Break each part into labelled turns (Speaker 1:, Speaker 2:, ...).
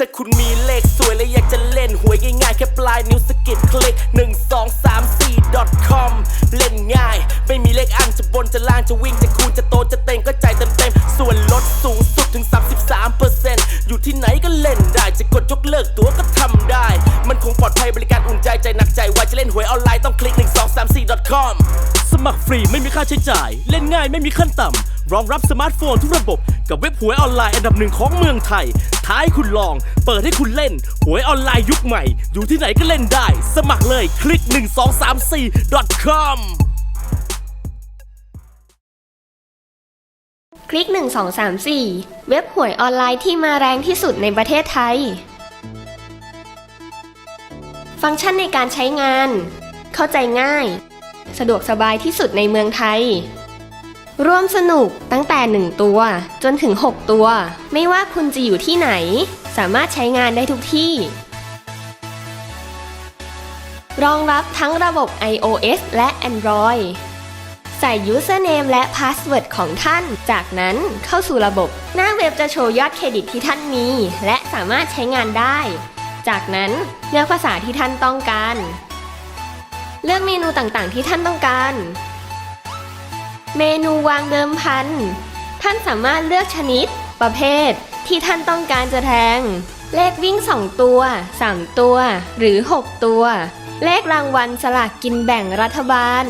Speaker 1: ถ้าคุณมีเลขสวยและอยากจะเล่นหวยง่ายๆ แค่ปลายนิ้วสกิดคลิก 1 2 3 4 com เล่นง่าย ไม่มีเลขอันจะบนจะล่างจะวิ่งจะคูณจะโตจะเต็งก็ใจเต็มๆ ส่วนลดสูงสุดถึง 33%อยู่ที่ไหนก็เล่นได้ จะกดยกเลิกตัวก็ทำได้ มันคงปลอดภัยบริการอุ่นใจใจหนักใจไวจะเล่นหวยออนไลน์ต้องคลิก 1 2 3 4 com สมัครฟรีไม่มีค่าใช้จ่าย เล่นง่ายไม่มีขั้นต่ำ รองรับสมาร์ทโฟนทุกระบบ กับเว็บหวยออนไลน์อันดับหนึ่งของเมืองไทย ท้ายคุณลอง เปิดให้คุณเล่น หวยออนไลน์ยุคใหม่ อยู่ที่ไหนก็เล่นได้ สมัครเลยคลิก 1234 com
Speaker 2: คลิก 1234 เว็บหวยออนไลน์ที่มาแรงที่สุดในประเทศไทย ฟังก์ชันในการใช้งาน เข้าใจง่าย สะดวกสบายที่สุดในเมืองไทย ร่วมสนุกตั้งแต่ 1 ตัว จนถึง 6 ตัว ไม่ว่าคุณจะอยู่ที่ไหน สามารถใช้งานได้ทุกที่ รองรับทั้งระบบ iOS และ Android ใส่ username และ password ของท่าน จากนั้นเข้าสู่ระบบ หน้าเว็บจะโชว์ยอดเครดิตที่ท่านมี และสามารถใช้งานได้ จากนั้นเลือกภาษาที่ท่านต้องการ เลือกเมนูต่างๆ ที่ท่านต้องการ เมนูวางเดิมพัน ท่านสามารถเลือกชนิด ประเภท ที่ท่านต้องการจะแทง เลขวิ่ง 2 ตัว 3 ตัว หรือ 6 ตัว เลขรางวัลสลากกินแบ่งรัฐบาล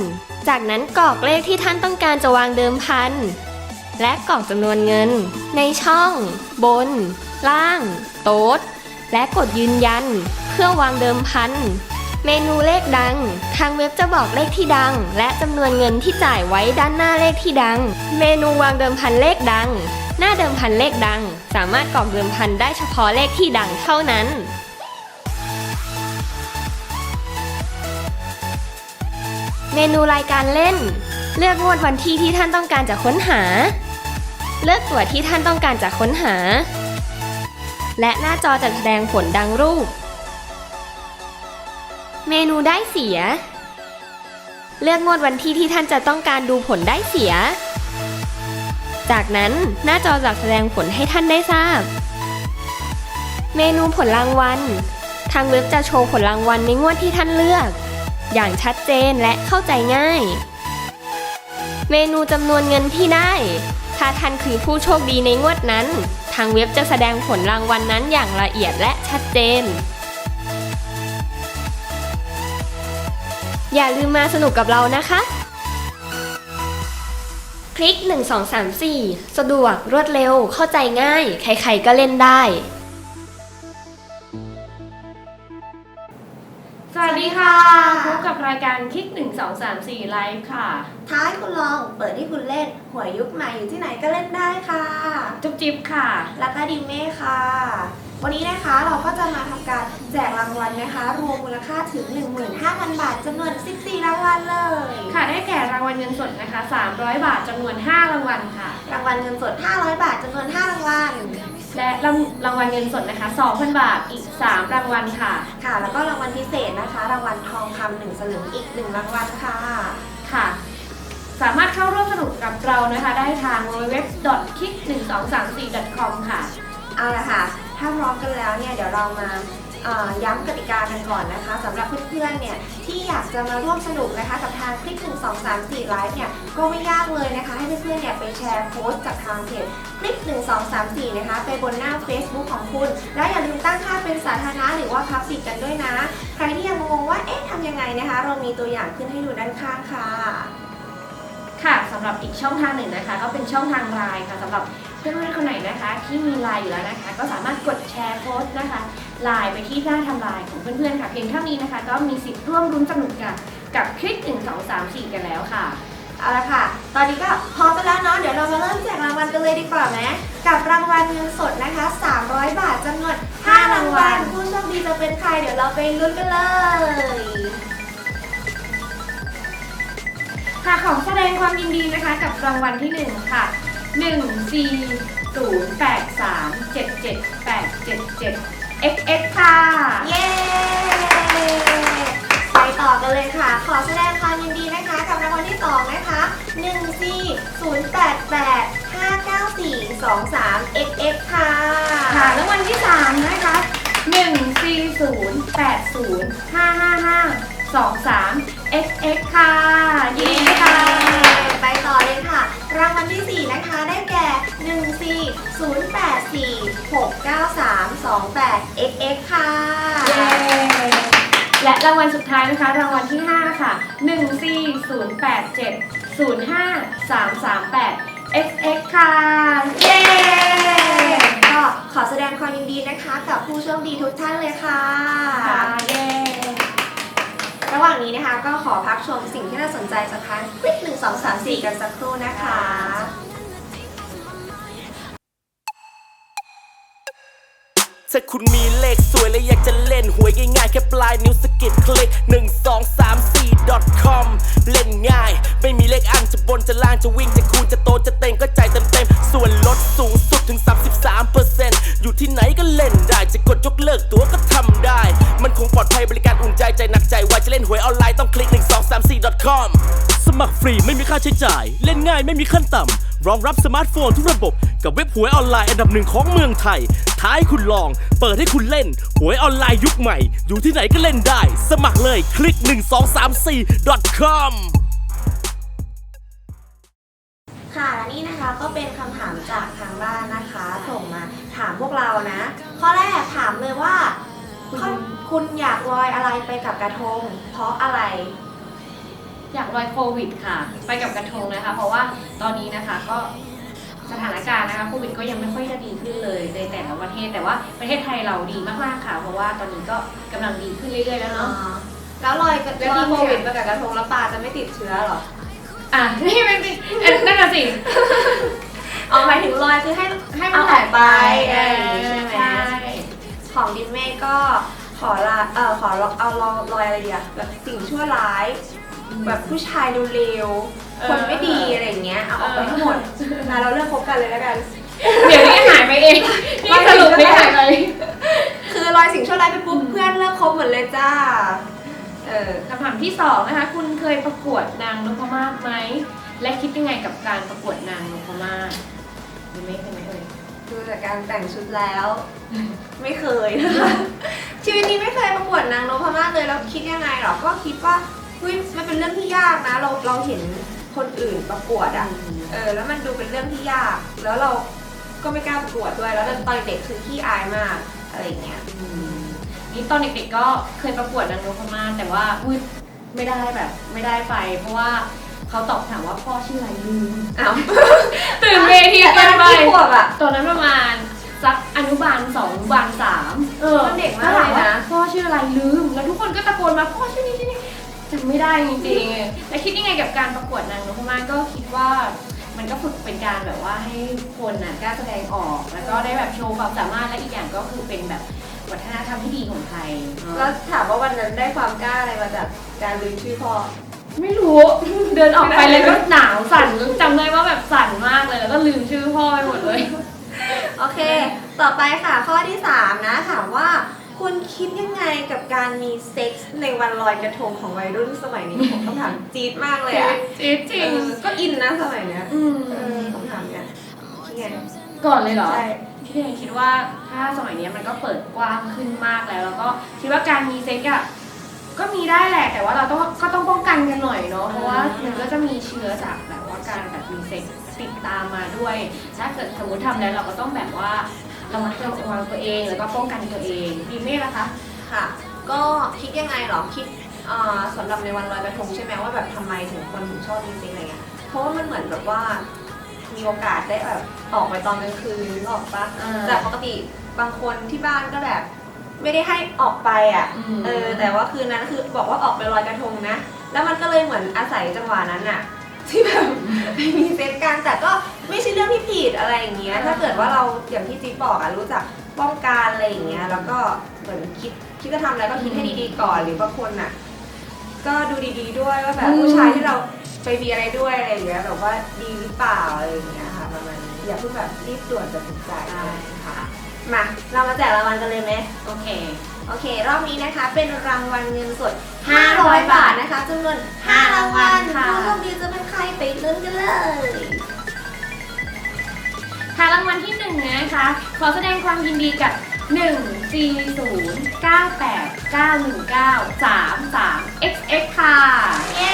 Speaker 2: จากนั้นกรอกเลขที่ท่านต้องการจะวางเดิมพัน และกรอกจำนวนเงิน ในช่อง บน ล่าง โต๊ดและกดยืนยัน เพื่อวางเดิมพัน เมนูเลขดัง ทางเว็บจะบอกเลขที่ดัง และจำนวนเงินที่จ่ายไว้ด้านหน้าเลขที่ดัง เมนูวางเดิมพันเลขดัง หน้าเดิมพันเลขดัง สามารถกรอกเดิมพันได้เฉพาะเลขที่ดังเท่านั้นเมนูรายการเล่น เลือกงวดวันที่ที่ท่านต้องการจะค้นหา เลือกตัวที่ท่านต้องการจะค้นหา และหน้าจอจะแสดงผลดังรูป เมนูได้เสีย เลือกงวดวันที่ที่ท่านจะต้องการดูผลได้เสีย จากนั้นหน้าจอจะแสดงผลให้ท่านได้ทราบ เมนูผลรางวัล ทางเว็บจะโชว์ผลรางวัลในงวดที่ท่านเลือก อย่างชัดเจนและเข้าใจง่าย เมนูจำนวนเงินที่ได้ ถ้าท่านคือผู้โชคดีในงวดนั้น ทางเว็บจะแสดงผลรางวัลนนั้นอย่างละเอียดและชัดเจน อย่าลืมมาสนุกกับเรานะคะ คลิก 1234 สะดวกรวดเร็วเข้าใจง่าย ใครๆก็เล่นได้
Speaker 3: สวัสดีค่ะ พบกับรายการคลิก 1 2 3 4ไลฟ์ค่ะ
Speaker 4: ท้ายคุณลองเปิดให้คุณเล่นหวยยุคใหม่อยู่ที่ไหนก็เล่นได้ค่ะ
Speaker 3: จุ๊บจิ๊บค่ะ
Speaker 4: แล้วก็ดิมเม่ค่ะ วันนี้นะคะเราก็จะมาทำการแจกรางวัลนะคะ รวมมูลค่าถึง 15,000 บาทจำนวน 14 รางวัลเลย
Speaker 3: ค่ะได้แก่รางวัลเงินสดนะคะ 300 บาทจำนวน 5 รางวัลค่ะ
Speaker 4: รางวัลเงินสด 500 บาทจำนวน 5 รางวัล
Speaker 3: และรางรางวัลเงินสดนะคะ 2,000 บาทอีก 3 รางวัลค่ะ
Speaker 4: ค่ะ แล้วก็รางวัลพิเศษนะคะ รางวัลทองคำหนึ่งสลึงอีก 1 รางวัลค่ะ
Speaker 3: ค่ะ สามารถเข้าร่วมสนุกกับเรานะคะ ได้ทาง www.kick1234.com ค่ะ
Speaker 4: เอาละค่ะ ถ้าพร้อมกันแล้วเนี่ยเดี๋ยวเรามาย้ำกติกากันก่อนนะคะสำหรับเพื่อนๆเนี่ยที่อยากจะมาร่วมสนุกนะคะกับทางคลิก1 2 3 4 ไลฟ์เนี่ยก็ไม่ยากเลยนะคะ ให้เพื่อนๆเนี่ยไปแชร์โพสต์จากทางเพจคลิก1 2 3 4 นะคะ ไปบนหน้า Facebook ของคุณ แล้วอย่าลืมตั้งค่าเป็นสาธารณะหรือว่าพับปิดกันด้วยนะ ใครที่ยังงงว่าเอ๊ะทำยังไงนะคะ เรามีตัวอย่างขึ้นให้ดูด้านข้างค่ะ
Speaker 3: ค่ะสำหรับอีกช่องทางหนึ่งนะคะ ก็เป็นช่องทางไลน์ค่ะสำหรับ พื่อนๆคนไหนนะคะ ที่มีไลน์อยู่แล้วนะคะ ก็สามารถกดแชร์โพสต์นะคะไลน์ไปที่หน้าทำลายของเพื่อนๆค่ะ เพียงเท่านี้นะคะ ก็มีสิทธิ์ร่วมรุ้นสนุกกันกับคลิก1 2 3 4 กันแล้วค่ะ
Speaker 4: เอาละค่ะ ตอนนี้ก็พร้อมกันแล้วเนาะ เดี๋ยวเรามาเริ่มแจกรางวัลกันเลยดีกว่าไหมกับรางวัลเงินสดนะคะ 300 บาทจำนวน5รางวัลผู้โชคดีจะเป็นใคร เดี๋ยวเราไปลุ้นกันเลย
Speaker 3: ค่ะขอแสดงความยินดีนะคะ กับรางวัลที่ 1 ค่ะ 1 4 0 8 3 7 7 8 7 7 XX ค่ะ
Speaker 4: เย้ไปต่อกันเลยค่ะ ขอแสดงความยินดีนะคะ กับรางวัลที่2นะคะ1 4 0 8 8 5 9 4 2 3 XX ค่ะ
Speaker 3: ค่ะรางวัลที่สามนะคะ1 4 0 8 0 5 5 5 2 3 xx ค่ะยินดีด้วยค่ะ
Speaker 4: ไปต่อเลยค่ะ รางวัลที่ 4 นะคะได้แก่ 1 4 0 8 4 6 9 3 2 8 xx ค่ะ
Speaker 3: เย้และรางวัลสุดท้ายนะคะ รางวัลที่ 5 ค่ะ 1 4 0 8 7 0 5 3 3 8 xx ค่ะ เย้
Speaker 4: ก็ขอแสดงความยินดีนะคะ กับผู้โชคดีทุกท่านเลยค่ะ
Speaker 3: ค่ะเย้
Speaker 4: ระหว่างนี้นะคะ ก็ขอพักชมสิ่งที่น่าสนใจสักครั้งคลิปหนึ่งสองสามสี่กันสักครู่นะคะ
Speaker 1: ถ้าคุณมีเลขสวยและอยากจะเล่นหวยง่ายๆ แค่ปลายนิ้วสกิดคลิก 1 2 3 4 com เล่นง่าย ไม่มีเลขอันจะบนจะล่างจะวิ่งจะคูณจะโตจะเต็งก็ใจ่ายเต็มๆ ส่วนลดสูงสุดถึง 33%อยู่ที่ไหนก็เล่นได้ จะกดยกเลิกตัวก็ทำได้ มันคงปลอดภัยบริการอุ่นใจใจหนักใจไว่าจะเล่นหวยออนไลน์ต้องคลิก 1 2 3 4 com สมัครฟรีไม่มีค่าใช้จ่าย เล่นง่ายไม่มีขั้นต่ำรองรับสมาร์ทโฟนทุกระบบ กับเว็บหวยออนไลน์อันดับหนึ่งของเมืองไทย ท้ายคุณลอง เปิดให้คุณเล่น หวยออนไลน์ยุคใหม่ อยู่ที่ไหนก็เล่นได้ สมัครเลยคลิก 1234 com
Speaker 4: ค่ะและนี่นะคะก็เป็นคำถามจากทางบ้านนะคะ ส่งมาถามพวกเรานะ ข้อแรกถามเลยว่าคุณ คุณอยากลอยอะไรไปกับกระทง เพราะอะไร
Speaker 3: อยากลอยโควิดค่ะ ไปกับกระทงนะคะ เพราะว่าตอนนี้นะคะก็สถานการณ์นะคะโควิดก็ยังไม่ค่อยจะดีขึ้นเลยในแต่ละประเทศแต่ว่าประเทศไทยเราดีมากๆค่ะ เพราะว่าตอนนี้ก็กำลังดีขึ้นเรื่อยๆแล้วเนาะ
Speaker 4: แล้วลอยกับ
Speaker 3: แล้ว
Speaker 4: ลอย
Speaker 3: ที่
Speaker 4: โควิด
Speaker 3: เนี่ย
Speaker 4: ไปกับกระทงแล้วปลาจะไม่ติดเชื้อเหรอ
Speaker 3: อะนี่เป็นสิเอ้ยนั่นน่ะสิ
Speaker 4: เอาหมายถึงลอยคือให้
Speaker 3: ให้มัน
Speaker 4: เอาออกไปอะไรอย่างงี้
Speaker 3: เออ
Speaker 4: ใช่ไหม
Speaker 3: ใช่
Speaker 4: ของดินเม่ก็ ขอลาเออขอลองเอาลองลอยอะไรดีอะแบบสิ่งชั่วร้าย แบบผู้ชายเร็วๆคนไม่ดีอะไรอย่างเงี้ยเอาออกไปให้หมดนะเราเลิกคบกันเลยแล้วกัน
Speaker 3: เดี๋ยวนี้หายไปเองนี่สรุปนี่หายไป
Speaker 4: คือลอยสิ่งชั่วร้ายไปปุ๊บเพื่อนเลิกคบหมดเลยจ้าเออ
Speaker 3: คำถามที่สองนะคะ คุณเคยประกวดนางนพมาศไหม และคิดยังไงกับการประกวดนางนพมาศมีไหมเคยไหมเอ่ย
Speaker 4: ดูจากการแต่งชุดแล้ว ไม่เคยนะคะ ชีวิตนี้ไม่เคยประกวดนางนพมาศเลยแล้วคิดยังไงหรอ ก็คิดว่าเฮ้ยมันเป็นเรื่องที่ยากนะ เราเราเห็นคนอื่นประกวดอะเออ แล้วมันดูเป็นเรื่องที่ยาก แล้วเราก็ไม่กล้าประกวดด้วย แล้วตอนเด็กคือขี้อายมากอะไรอย่างเงี้ย
Speaker 3: นี่ตอนเด็กๆก็เคยประกวดนางนพมาศแต่ว่าอุ้ยไม่ได้แบบไม่ได้ไป เพราะว่าเขาตอบถามว่าพ่อชื่ออะไรลืม
Speaker 4: อ้าว
Speaker 3: ตื่นเวที
Speaker 4: ต
Speaker 3: เกิ
Speaker 4: อน
Speaker 3: น
Speaker 4: นั้น
Speaker 3: ไป ไรลืม แล้วทุกคนก็ตะโกนมาพ่อชื่อนี้ชื่อนี้จำไม่ได้จริงๆแล้วคิดยังไงกับการประกวดนางนพมาศก็คิดว่ามันก็ฝึกเป็นการแบบว่าให้คนน่ะกล้าแสดงออก แล้วก็ได้แบบโชว์ความสามารถและอีกอย่างก็คือเป็นแบบวัฒนธรรมที่ดีของไทย
Speaker 4: แล้วถามว่าวันนั้นได้ความกล้าอะไรมาจากการลืมชื่อพ่อ
Speaker 3: ไม่รู้ เดินออกไปเลยก็หนาวสั่นจำได้ว่าแบบสั่นมากเลยแล้วก็ลืมชื่อพ่อไปหมดเลย
Speaker 4: โอเค ต่อไปค่ะข้อที่ 3 นะถามว่า คุณคิดยังไงกับการมีเซ็กส์ในวันลอยกระทงของวัยรุ่นสมัยนี้ผมคำถามจี๊ดมากเลยอะ
Speaker 3: จริงจริง
Speaker 4: เออก็อินนะสมัยเนี้ย
Speaker 3: อืม
Speaker 4: เออคำถามเนี้ยคิดไง
Speaker 3: ก่อนเลยเหรอ
Speaker 4: ใช่
Speaker 3: พี่เองคิดว่าถ้าสมัยนี้มันก็เปิดกว้างขึ้นมากแล้ว แล้วก็คิดว่าการมีเซ็กอะก็มีได้แหละแต่ว่าเราต้องก็ต้องป้องกันกันหน่อยเนาะเพราะว่ามันก็จะมีเชื้อจากแบบว่าการแบบมีเซ็กติดตามมาด้วย ถ้าเกิดสมมติทำแล้วเราก็ต้องแบบว่า ระมัดระวังตัวเองแล้วก็ป้องกันตัวเองดีไหมล่ะคะ
Speaker 4: ค่ะ ก็คิดยังไงเหรอคิดเอ่อสำหรับในวันลอยกระทงใช่ไหมว่าแบบทำไมถึงคนถึงชอบจริงๆอะไรเงี้ยเพราะว่ามันเหมือนแบบว่ามีโอกาสได้แบบออกไปตอนกลางคืนนึกออกปะ
Speaker 3: อ่า
Speaker 4: แต่ปกติบางคนที่บ้านก็แบบ ไม่ได้ให้ออกไปอะ
Speaker 3: อืม
Speaker 4: เออแต่ว่าคืนนั้นคือบอกว่าออกไปลอยกระทงนะ แล้วมันก็เลยเหมือนอาศัยจังหวะนั้นอะ ที่แบบมีเซ็ตกันแต่ก็ไม่ใช่เรื่องที่ผิดอะไรอย่างเงี้ย ถ้าเกิดว่าเราอย่างที่จิ๊บบอกอะรู้จักป้องกันอะไรอย่างเงี้ย แล้วก็เหมือนคิดคิดจะทำอะไรก็คิดให้ดีๆก่อนหรือบางคนอะก็ดูดีๆด้วยว่าแบบผู้ชายที่เราไปมีอะไรด้วยอะไรอย่างเงี้ยแบบว่าดีหรือเปล่าอะไรอย่างเงี้ยค่ะประมาณนี้อย่าเพิ่งแบบรีบด่วนตัดสินใจค่ะมาเรามาแจกรางวัลกันเลยไหม
Speaker 3: โอเค
Speaker 4: โอเค รอบนี้นะคะเป็นรางวัลเงินสด 500 บาทนะคะจำนวน5รางวัล
Speaker 3: ค่ะ
Speaker 4: ผู้โชคดีจะเป็นใครไปลุ้นกันเลย
Speaker 3: ค่ะรางวัลที่หนึ่งนะคะขอแสดงความยินดีกับ 1 4 0 9 8 9 1 9 3 3 xx ค่ะ
Speaker 4: เย้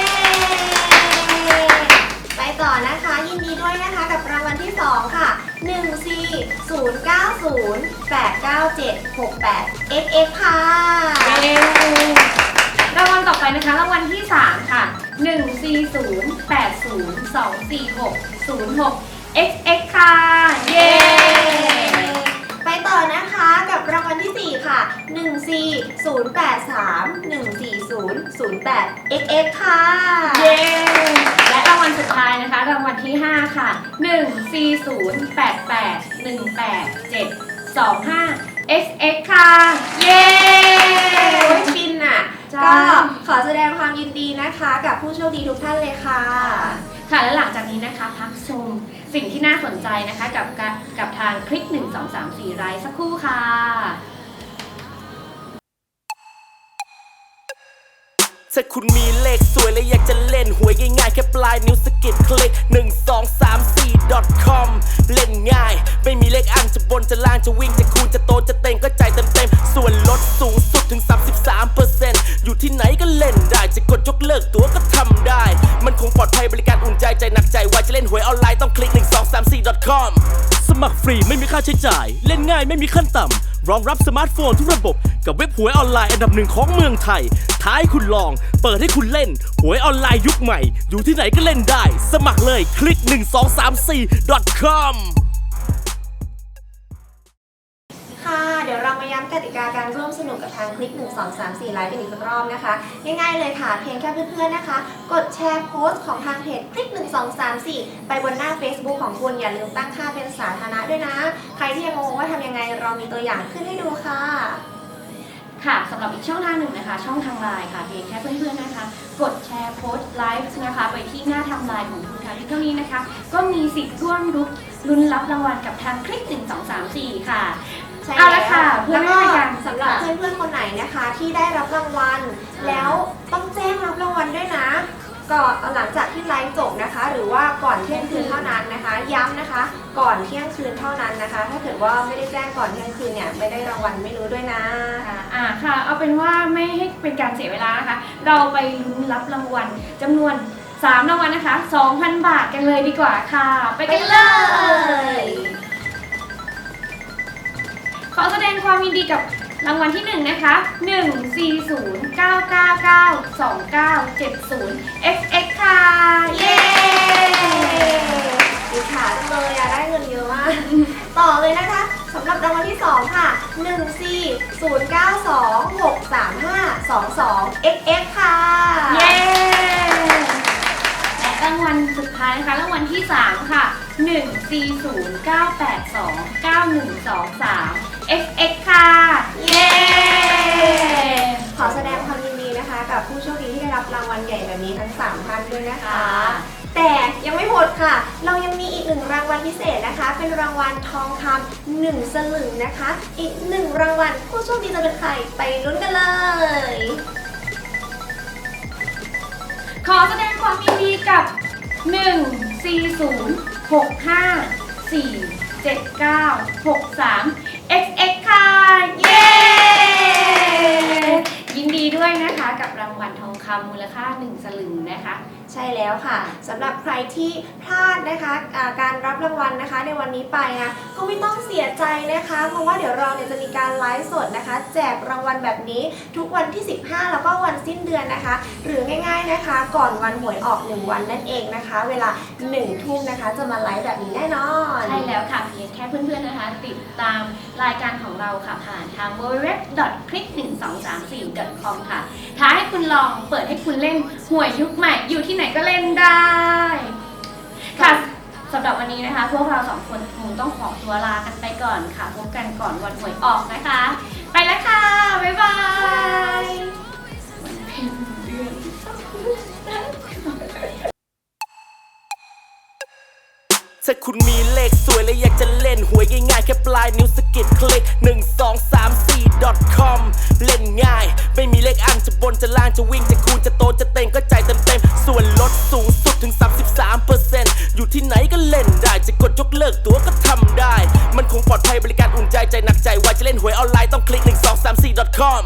Speaker 4: ไปต่อนะคะ ยินดีด้วยนะคะกับรางวัลที่ 2 ค่ะ 1 C 0 9 0 8 9 7 6 8 x x ค่ะ
Speaker 3: เย้รางวัลต่อไปนะคะรางวัลที่ 3 ค่ะ1 4 0 8 0 2 4 6 0 6 xx ค่ะ เย้
Speaker 4: ไปต่อนะคะกับรางวัลที่ 4 ค่ะ 1 C 0 8 3 1 4 0 0 8 x x ค่ะ
Speaker 3: เย้และราง วัลสุดท้ายนะคะ รางวัลที่ 5 ค่ะ 1 4 0 8 8 1 8 7 2 5 xx ค่ะ เย้
Speaker 4: โอ้ยฟินอะ
Speaker 3: จ้า
Speaker 4: ก็ขอแสดงความยินดีนะคะกับผู้โชคดีทุกท่านเลยค่ะ
Speaker 3: ค่ะและหลังจากนี้นะคะพักชมสิ่งที่น่าสนใจนะคะ กับกะกับทางคลิก 1 2 3 4 ไรสักครู่ค่ะ
Speaker 1: ถ้าคุณมีเลขสวยและอยากจะเล่นหวยง่ายๆ แค่ปลายนิ้วสกิดคลิก 1 2 3 4 com เล่นง่าย ไม่มีเลขอันจะบนจะล่างจะวิ่งจะคูณจะโตจะเต็งก็ใจายเต็มๆ ส่วนลดสูงสุดถึง 33%อยู่ที่ไหนก็เล่นได้ จะกดยกเลิกตัวก็ทำได้ มันคงปลอดภัยบริการอุ่นใจใจหนักใจไวจะเล่นหวยออนไลน์ต้องคลิก 1 2 3 4 com
Speaker 5: สมัครฟรีไม่มีค่าใช้จ่าย เล่นง่ายไม่มีขั้นต่ำรองรับสมาร์ทโฟนทุกระบบกับเว็บหวยออนไลน์อันดับหนึ่งของเมืองไทย ท้ายคุณลอง เปิดให้คุณเล่น หวยออนไลน์ยุคใหม่ อยู่ที่ไหนก็เล่นได้ สมัครเลยคลิก 1234 com
Speaker 4: ค่ะ เดี๋ยวเรามาย้ำกติกาการร่วมสนุกกับทางคลิก 1 2 3 4 ไลฟ์กันอีกสักรอบนะคะ ง่ายๆเลยค่ะ เพียงแค่เพื่อนๆนะคะ กดแชร์โพสต์ของทางเพจคลิก 1 2 3 4 ไปบนหน้า Facebook ของคุณ อย่าลืมตั้งค่าเป็นสาธารณะด้วยนะ ใครที่ยังงงว่าทำยังไงเรามีตัวอย่างขึ้นให้ดูค่ะ
Speaker 3: ค่ะสำหรับอีกช่องทางหนึ่งนะคะ ช่องทางไลน์ค่ะเพียงแค่เพื่อนๆนะคะ กดแชร์โพสต์ไลฟ์นะคะไปที่หน้าทำลายของคุณค่ะที่เท่านี้นะคะ ก็มีสิทธิ์ร่วมรุ้นลุ้นรับรางวัลกับทางคลิก1 2 3 4ค่ะ
Speaker 4: ใช่
Speaker 3: เอาละค่ะเพื่อ
Speaker 4: แล้ว
Speaker 3: ไม่
Speaker 4: ก็
Speaker 3: ให้เป็นการ
Speaker 4: สำหรับ
Speaker 3: ค่ะ
Speaker 4: เพื่อนๆคนไหนนะคะที่ได้รับรางวัล แล้วต้องแจ้งรับรางวัลด้วยนะ ก่อนหลังจากที่ไลฟ์จบนะคะ หรือว่าก่อนเที่ยงคืนเท่านั้นนะคะ ย้ำนะคะ ก่อนเที่ยงคืนเท่านั้นนะคะ ถ้าเกิดว่าไม่ได้แจ้งก่อนเที่ยงคืนเนี่ยไม่ได้รางวัลไม่รู้ด้วยนะ
Speaker 3: ค่ะอ่าค่ะ เอาเป็นว่าไม่ให้เป็นการเสียเวลานะคะ เราไปลุ้นรับรางวัลจำนวน 3 รางวัลนะคะ 2,000 บาทกันเลยดีกว่าค่ะ ไปกันเลย ขอแสดงความยินดีกับ รางวัลที่ 1 นะคะ 1 4 0 9 9 9 2 9 7 0 xx ค่ะ
Speaker 4: เย้ดีขาจังเลยอะได้เงินเยอะมาก ต่อเลยนะคะสำหรับรางวัลที่ 2 ค่ะ 1 4 0 9 2 6 3 5 2 2 xx ค่ะ
Speaker 3: เย้และรางวัลสุดท้ายนะคะ รางวัลที่ 3 ค่ะ 1 4 0 9 8 2 9 1 2 3 xx ค่ะ เย้
Speaker 4: ขอแสดงความยินดีนะคะ กับผู้โชคดีที่ได้รับรางวัลใหญ่แบบนี้ทั้ง 3 ท่านด้วยนะคะ แต่ยังไม่หมดค่ะ เรายังมีอีกหนึ่งรางวัลพิเศษนะคะ เป็นรางวัลทองคำหนึ่งสลึงนะคะ อีกหนึ่งรางวัลผู้โชคดีจะเป็นใครไปลุ้นกันเลย
Speaker 3: ขอแสดงความยินดีกับ 1 4 0 6 5 4 7 9 6 3 xx ค่ะ เย้ ยินดีด้วยนะคะกับรางวัลทองคำมูลค่า 1 สลึงนะคะ
Speaker 4: ใช่แล้วค่ะสำหรับใครที่พลาดนะคะอ่าการรับรางวัลนะคะ ในวันนี้ไปนะก็ไม่ต้องเสียใจนะคะ เพราะว่าเดี๋ยวเราเนี่ยจะมีการไลฟ์สดนะคะ แจกรางวัลแบบนี้ทุกวันที่ 15 แล้วก็วันสิ้นเดือนนะคะ หรือง่าย ๆนะคะ ก่อนวันหวยออก 1 วันนั่นเองนะคะ เวลา1ทุ่มนะคะ จะมาไลฟ์แบบนี้แน่นอน
Speaker 3: ใช่แล้วค่ะเพียงแค่เพื่อนๆนะคะ ติดตามรายการของเราค่ะผ่านทาง www.click1234.com ค่ะท้าให้คุณลองเปิดให้คุณเล่นหวยยุคใหม่อยู่ที่ไหนก็เล่นได้ ค่ะสำหรับวันนี้นะคะ พวกเราสองคนคงต้องขอตัวลากันไปก่อนค่ะ พบกันก่อนวันหวยออกนะคะ ไปแล้วค่ะ บ๊ายบาย
Speaker 1: ถ้าคุณมีเลขสวยและอยากจะเล่นหวยง่ายๆ แค่ปลายนิ้วสกิดคลิก 1 2 3 4 com เล่นง่าย ไม่มีเลขอันจะบนจะล่างจะวิ่งจะคูณจะโตจะเต็งก็ใจายเต็มๆ ส่วนลดสูงสุดถึง 33%อยู่ที่ไหนก็เล่นได้ จะกดยกเลิกตัวก็ทำได้ มันคงปลอดภัยบริการอุ่นใจใจหวยออนไลน์ต้องคลิก 1234.com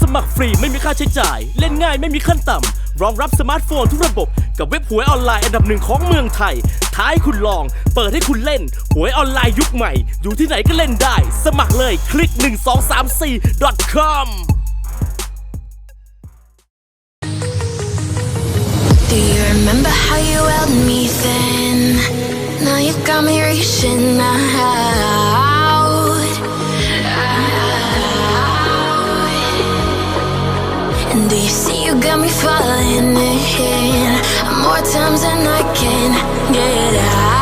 Speaker 5: สมัครฟรีไม่มีค่าใช้จ่าย เล่นง่ายไม่มีขั้นต่ำรองรับสมาร์ทโฟนทุกระบบ กับเว็บหวยออนไลน์อันดับหนึ่งของเมืองไทย ท้ายคุณลอง เปิดให้คุณเล่น หวยออนไลน์ยุคใหม่ อยู่ที่ไหนก็เล่นได้ สมัครเลยคลิก 1234.com
Speaker 6: Do you remember how you held me then? Now you got me reaching out. And do you see you got me falling in more times than I can get out?